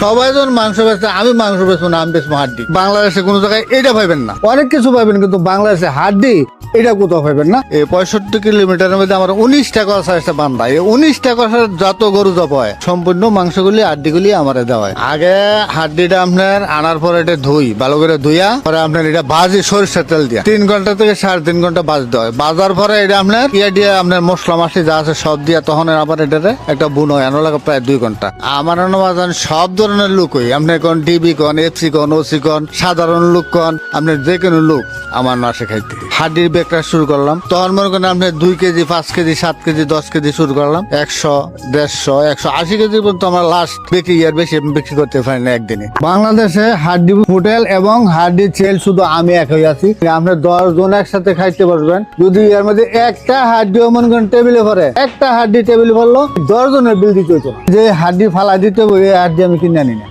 সবাই যখন মাংস বেচে, আমি মাংস বেচবো না, আমি বেচবো হাড্ডি। বাংলাদেশে কোনো জায়গায় এটা পাইবেন না। অনেক কিছু পাইবেন, কিন্তু বাংলাদেশে হাড্ডি, এটা কোথাও পাইবেন না। এই পঁয়ষট্টি কিলোমিটারের মধ্যে আমার উনিশ টাকা আছে বান্ধা এই উনিশ টাকা যত গরু জব হয়, সম্পূর্ণ মাংসগুলি, হাড্ডিগুলি আমার দেওয়া হয়। আগে হাড্ডিটা আপনার আনার পরে এটা ধুই, ভালো করে ধুইয়া, পরে আপনার এটা ভাজি, সরিষার তেল দিয়া। তিন ঘণ্টা থেকে সাড়ে তিন ঘণ্টা বাজতে হয়। বাজার পরে এটা আপনার ইয়া দিয়ে আপনার মশলা মাসি যা আছে সব দিয়া, তখন আবার এটাতে একটা বুন হয়, আনো লাগে প্রায় দুই ঘণ্টা। আমার বাজান সব ধরনের লোক হই আপনি কোন ডিবি কোন এফসি কোন, ওসি কোন, সাধারণ লোক কোন, আপনার যে কোনো লোক। আমার মাসে খাইতে হাড্ডির বেকটা শুরু করলাম। তখন মনে করেন আপনি দুই কেজি, পাঁচ কেজি, সাত কেজি, দশ কেজি শুরু করলাম। একশো, দেড়শো, একশো আশি কেজি পর্যন্ত আমার লাস্ট বিক্রি ইয়ার বেশি বিক্রি করতে পারি না একদিনে। বাংলাদেশে হাড্ডি হোটেল এবং হাড্ডি চেল শুধু আমি একই আছি। আপনি দশ জন একসাথে খাইতে পারবেন। যদি এর মধ্যে একটা হাড্ডিও মনে করেন টেবিলে পরে একটা হাড্ডি টেবিলে পড়ল দশ জনের বিল দিতে হতো যে হাড্ডি ফালা দিতে হবে এই হাড্ডি আমি কিনে আনি না।